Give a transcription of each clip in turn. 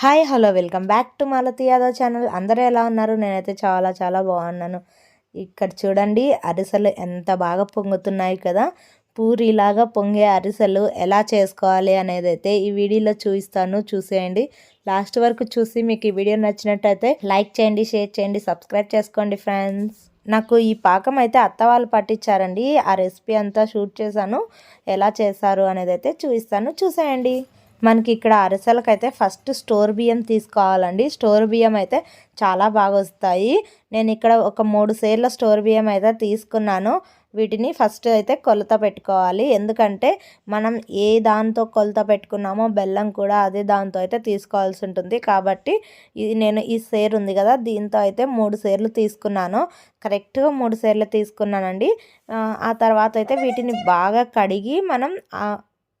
Hi hello welcome back to Malathi Yadav channel. అందరూ ఎలా ఉన్నారు? నేనైతే చాలా చాలా బాగున్నాను. ఇక్కడ చూడండి అరిసెలు ఎంత బాగా పొంగుతున్నాయి కదా. పూరిలాగా పొంగే అరిసెలు ఎలా చేసుకోవాలి అనేది అయితే ఈ వీడియోలో చూపిస్తాను. చూసేయండి. లాస్ట్ వరకు చూసి మీకు ఈ వీడియో నచ్చినట్టయితే లైక్ చేయండి షేర్ చేయండి సబ్స్క్రైబ్ చేసుకోండి ఫ్రెండ్స్. నాకు ఈ పాకం అయితే అత్త వాళ్ళు పట్టించారండి. ఆ రెసిపీ అంతా షూట్ చేశాను. ఎలా చేశారు అనేది అయితే చూపిస్తాను. చూసేయండి. మనకి ఇక్కడ అరిసెలకైతే ఫస్ట్ స్టోర్ బియ్యం తీసుకోవాలండి. స్టోర్ బియ్యం అయితే చాలా బాగా వస్తాయి. నేను ఇక్కడ ఒక మూడు సేర్ల స్టోర్ బియ్యం అయితే తీసుకున్నాను. వీటిని ఫస్ట్ అయితే కొలత పెట్టుకోవాలి. ఎందుకంటే మనం ఏ దాంతో కొలత పెట్టుకున్నామో బెల్లం కూడా అదే దాంతో అయితే తీసుకోవాల్సి ఉంటుంది. కాబట్టి ఇది నేను ఈ సేర్ ఉంది కదా దీంతో అయితే మూడు సేర్లు తీసుకున్నాను. కరెక్ట్గా మూడు సేర్లు తీసుకున్నానండి. ఆ తర్వాత అయితే వీటిని బాగా కడిగి మనం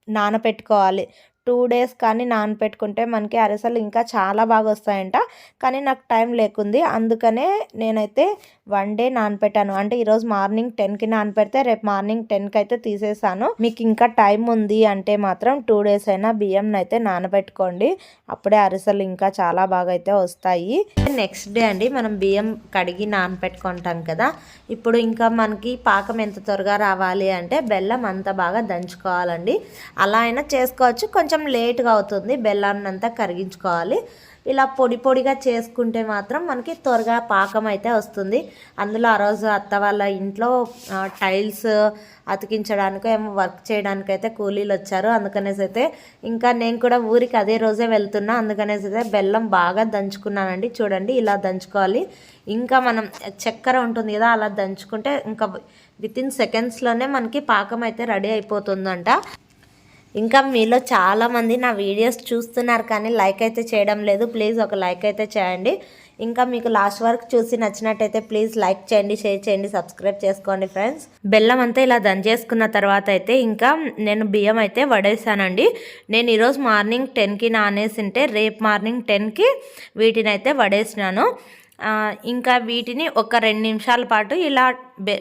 నానపెట్టుకోవాలి. టూ డేస్ కానీ నానపెట్టుకుంటే మనకి అరిసెలు ఇంకా చాలా బాగా వస్తాయంట. కానీ నాకు టైం లేకుంది. అందుకనే నేనైతే వన్ డే నానపెట్టాను. అంటే ఈరోజు మార్నింగ్ టెన్కి నానపెడితే రేపు మార్నింగ్ టెన్కి అయితే తీసేసాను. మీకు ఇంకా టైం ఉంది అంటే మాత్రం టూ డేస్ అయినా బియ్యం అయితే నానబెట్టుకోండి. అప్పుడే అరిసెలు ఇంకా చాలా బాగా అయితే వస్తాయి. నెక్స్ట్ డే అండి మనం బియ్యం కడిగి నానపెట్టుకుంటాం కదా. ఇప్పుడు ఇంకా మనకి పాకం ఎంత త్వరగా రావాలి అంటే బెల్లం అంత బాగా దంచుకోవాలండి. అలా అయినా చేసుకోవచ్చు. కొంచెం కొంచెం లేట్గా అవుతుంది. బెల్లాన్ని అంతా కరిగించుకోవాలి. ఇలా పొడి పొడిగా చేసుకుంటే మాత్రం మనకి త్వరగా పాకం అయితే వస్తుంది. అందులో ఆ రోజు అత్త వాళ్ళ ఇంట్లో టైల్స్ అతికించడానికి ఏమో వర్క్ చేయడానికి అయితే కూలీలు వచ్చారు. అందుకనేసి అయితే ఇంకా నేను కూడా ఊరికి అదే రోజే వెళ్తున్నా. అందుకనేసి అయితే బెల్లం బాగా దంచుకున్నానండి. చూడండి ఇలా దంచుకోవాలి. ఇంకా మనం చక్కెర ఉంటుంది కదా అలా దంచుకుంటే ఇంకా విత్ ఇన్ సెకండ్స్లోనే మనకి పాకం అయితే రెడీ అయిపోతుందంట. ఇంకా మీలో చాలామంది నా వీడియోస్ చూస్తున్నారు కానీ లైక్ అయితే చేయడం లేదు. ప్లీజ్ ఒక లైక్ అయితే చేయండి. ఇంకా మీకు లాస్ట్ వరకు చూసి నచ్చినట్టయితే ప్లీజ్ లైక్ చేయండి షేర్ చేయండి సబ్స్క్రైబ్ చేసుకోండి ఫ్రెండ్స్. బెల్లం అంతా ఇలా దంచేసుకున్న తర్వాత అయితే ఇంకా నేను బియ్యం అయితే వడేసానండి. నేను ఈరోజు మార్నింగ్ టెన్కి నానేసింటే రేపు మార్నింగ్ టెన్కి వీటిని అయితే వడేసినాను ఇంకా వీటిని ఒక రెండు నిమిషాల పాటు ఇలా బె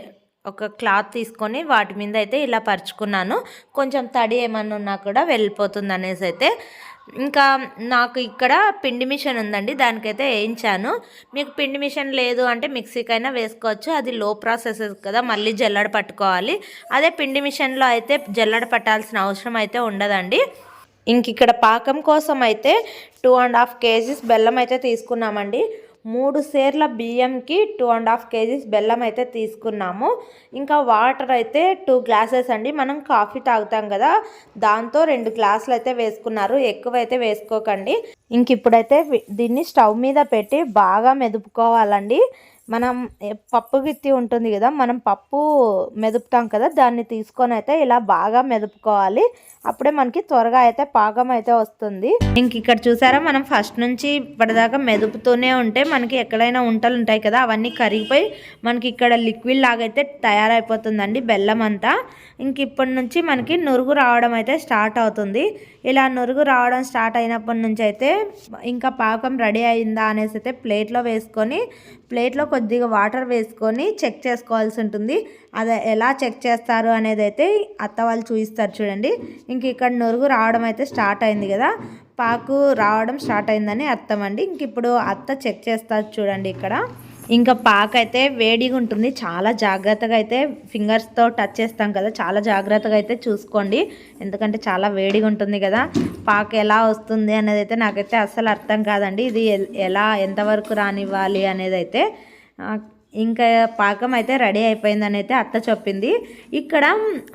ఒక క్లాత్ తీసుకొని వాటి మీద అయితే ఇలా పరుచుకున్నాను. కొంచెం తడి ఏమన్నా ఉన్నా కూడా వెళ్ళిపోతుంది అనేసి అయితే. ఇంకా నాకు ఇక్కడ పిండి మిషన్ ఉందండి దానికైతే వేయించాను. మీకు పిండి మిషన్ లేదు అంటే మిక్సీకైనా వేసుకోవచ్చు. అది లో ప్రాసెస్ కదా మళ్ళీ జల్లడ పట్టుకోవాలి. అదే పిండి మిషన్లో అయితే జల్లడ పట్టాల్సిన అవసరం అయితే ఉండదండి. ఇంక ఇక్కడ పాకం కోసం అయితే టూ అండ్ హాఫ్ కేజీస్ బెల్లం అయితే తీసుకున్నామండి. మూడు సేర్ల బియ్యంకి టూ అండ్ హాఫ్ కేజీస్ బెల్లం అయితే తీసుకున్నాము. ఇంకా వాటర్ అయితే టూ గ్లాసెస్ అండి. మనం కాఫీ తాగుతాం కదా దాంతో రెండు గ్లాసులు అయితే వేసుకున్నారు. ఎక్కువ అయితే వేసుకోకండి. ఇంక ఇప్పుడైతే దీన్ని స్టవ్ మీద పెట్టి బాగా మెదుపుకోవాలండి. మనం పప్పు గిత్తి ఉంటుంది కదా మనం పప్పు మెదుపుతాం కదా దాన్ని తీసుకొని అయితే ఇలా బాగా మెదుపుకోవాలి. అప్పుడే మనకి త్వరగా అయితే పాకం అయితే వస్తుంది. ఇంక ఇక్కడ చూసారా మనం ఫస్ట్ నుంచి ఇప్పటిదాకా మెదుపుతూనే ఉంటే మనకి ఎక్కడైనా ఉంటలు ఉంటాయి కదా అవన్నీ కరిగిపోయి మనకి ఇక్కడ లిక్విడ్ లాగైతే తయారైపోతుందండి బెల్లం అంతా. ఇంక ఇప్పటి నుంచి మనకి నురుగు రావడం అయితే స్టార్ట్ అవుతుంది. ఇలా నురుగు రావడం స్టార్ట్ అయినప్పటి నుంచి అయితే ఇంకా పాకం రెడీ అయిందా అనేసి అయితే ప్లేట్లో వేసుకొని ప్లేట్లో కొద్దిగా వాటర్ వేసుకొని చెక్ చేసుకోవాల్సి ఉంటుంది. అది ఎలా చెక్ చేస్తారు అనేది అయితే అత్త వాళ్ళు చూపిస్తారు చూడండి. ఇంక ఇక్కడ నొరుగు రావడం అయితే స్టార్ట్ అయింది కదా. పాకు రావడం స్టార్ట్ అయిందని అర్థం అండి. ఇంక ఇప్పుడు అత్త చెక్ చేస్తారు చూడండి ఇక్కడ. ఇంకా పాక అయితే వేడిగా ఉంటుంది చాలా జాగ్రత్తగా అయితే ఫింగర్స్తో టచ్ చేస్తాం కదా చాలా జాగ్రత్తగా అయితే చూసుకోండి. ఎందుకంటే చాలా వేడిగా ఉంటుంది కదా. పాక ఎలా వస్తుంది అనేది అయితే నాకైతే అస్సలు అర్థం కాదండి. ఇది ఎలా ఎంతవరకు రానివ్వాలి అనేది అయితే ఇంకా పాకం అయితే రెడీ అయిపోయిందని అయితే అత్త చెప్పింది. ఇక్కడ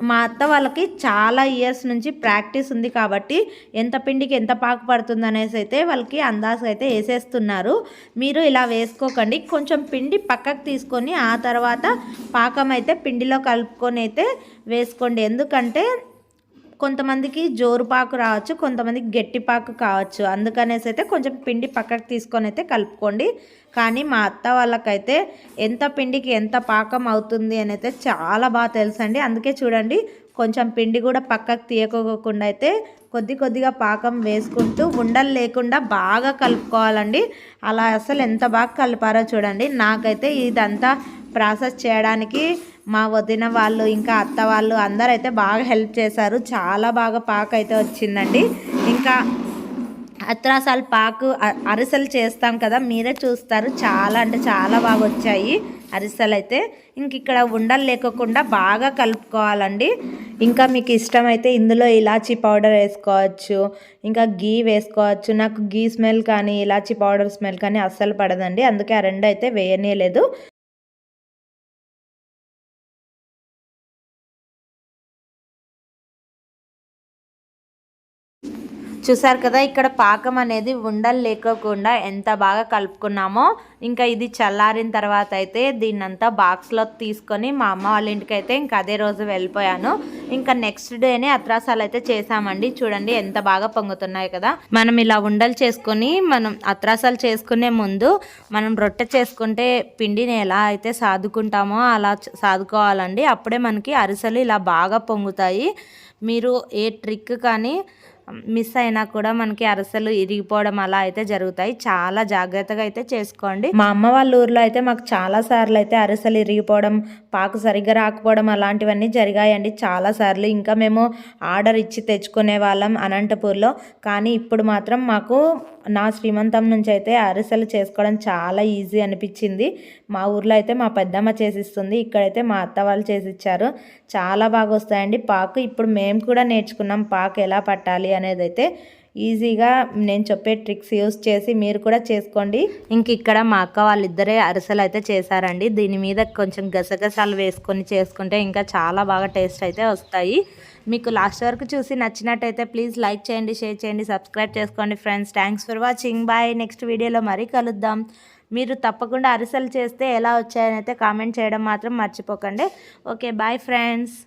మా అత్త వాళ్ళకి చాలా ఇయర్స్ నుంచి ప్రాక్టీస్ ఉంది కాబట్టి ఎంత పిండికి ఎంత పాకు పడుతుంది అనేసి అయితే వాళ్ళకి అందాజు అయితే వేసేస్తున్నారు. మీరు ఇలా వేసుకోకండి. కొంచెం పిండి పక్కకు తీసుకొని ఆ తర్వాత పాకం అయితే పిండిలో కలుపుకొని అయితే వేసుకోండి. ఎందుకంటే కొంతమందికి జోరుపాకు రావచ్చు కొంతమందికి గట్టిపాకు కావచ్చు. అందుకనేసి అయితే కొంచెం పిండి పక్కకు తీసుకొని అయితే కలుపుకోండి. కానీ మా అత్త వాళ్ళకైతే ఎంత పిండికి ఎంత పాకం అవుతుంది అని అయితే చాలా బాగా తెలుసండి. అందుకే చూడండి కొంచెం పిండి కూడా పక్కకు తీయకోకుండా అయితే కొద్ది కొద్దిగా పాకం వేసుకుంటూ ఉండలు లేకుండా బాగా కలుపుకోవాలండి. అలా అసలు ఎంత బాగా కలిపారో చూడండి. నాకైతే ఇదంతా ప్రాసెస్ చేయడానికి మా వదిన వాళ్ళు ఇంకా అత్త వాళ్ళు అందరూ అయితే బాగా హెల్ప్ చేశారు. చాలా బాగా పాక అయితే వచ్చిందండి. ఇంకా అత్రాసాలు పాకు అరిసెలు చేస్తాం కదా మీరే చూస్తారు. చాలా అంటే చాలా బాగా వచ్చాయి అరిసెలు అయితే ఇంక ఇక్కడ ఉండలు లేకోకుండా బాగా కలుపుకోవాలండి. ఇంకా మీకు ఇష్టమైతే ఇందులో ఇలాచీ పౌడర్ వేసుకోవచ్చు ఇంకా గీ వేసుకోవచ్చు. నాకు గీ స్మెల్ కానీ ఇలాచీ పౌడర్ స్మెల్ కానీ అస్సలు పడదండి. అందుకే ఆ రెండు అయితే వేయనీయలేదు చూసారు కదా ఇక్కడ పాకం అనేది ఉండలు లేకోకుండా ఎంత బాగా కలుపుకున్నామో ఇంకా ఇది చల్లారిన తర్వాత అయితే దీన్నంతా బాక్స్లో తీసుకొని మా అమ్మ వాళ్ళ ఇంటికి అయితే ఇంకా అదే రోజు వెళ్ళిపోయాను. ఇంకా నెక్స్ట్ డేనే అత్రాసాలు అయితే చేసామండి చూడండి ఎంత బాగా పొంగుతున్నాయి కదా. మనం ఇలా ఉండలు చేసుకొని మనం అత్రాసాలు చేసుకునే ముందు మనం రొట్టె చేసుకుంటే పిండిని ఎలా అయితే సాదుకుంటామో అలా సాదుకోవాలండి. అప్పుడే మనకి అరిసెలు ఇలా బాగా పొంగుతాయి. మీరు ఏ ట్రిక్ కానీ మిస్ అయినా కూడా మనకి అరసలు ఇరిగిపోవడం అలా అయితే జరుగుతాయి. చాలా జాగ్రత్తగా అయితే చేసుకోండి. మా అమ్మ వాళ్ళ ఊర్లో అయితే మాకు చాలా సార్లు అయితే అరసలు ఇరిగిపోవడం పాకు సరిగ్గా రాకపోవడం అలాంటివన్నీ జరిగాయండి. చాలా సార్లు ఇంకా మేము ఆర్డర్ ఇచ్చి తెచ్చుకునే వాళ్ళం అనంతపూర్లో. కానీ ఇప్పుడు మాత్రం మాకు నా శ్రీమంతం నుంచి అయితే అరిసెలు చేసుకోవడం చాలా ఈజీ అనిపించింది. మా ఊర్లో అయితే మా పెద్దమ్మ చేసిస్తుంది. ఇక్కడైతే మా అత్త వాళ్ళు చేసిచ్చారు. చాలా బాగా వస్తాయండి. పాకు ఇప్పుడు మేము కూడా నేర్చుకున్నాం. పాకు ఎలా పట్టాలి అనేది అయితే ఈజీగా నేను చెప్పే ట్రిక్స్ యూస్ చేసి మీరు కూడా చేసుకోండి. ఇంక ఇక్కడ మా అక్క వాళ్ళిద్దరే అరిసెలు అయితే చేశారండి. దీని మీద కొంచెం గసగసాలు వేసుకొని చేసుకుంటే ఇంకా చాలా బాగా టేస్ట్ అయితే వస్తాయి. మీకు లాస్ట్ వరకు చూసి నచ్చినట్టయితే ప్లీజ్ లైక్ చేయండి షేర్ చేయండి సబ్స్క్రైబ్ చేసుకోండి friends. Thanks for watching. Bye. Next వీడియోలో మరీ కలుద్దాం. మీరు తప్పకుండా అరిసెలు చేస్తే ఎలా వచ్చాయని అయితే కామెంట్ చేయడం మాత్రం మర్చిపోకండి. Okay bye friends.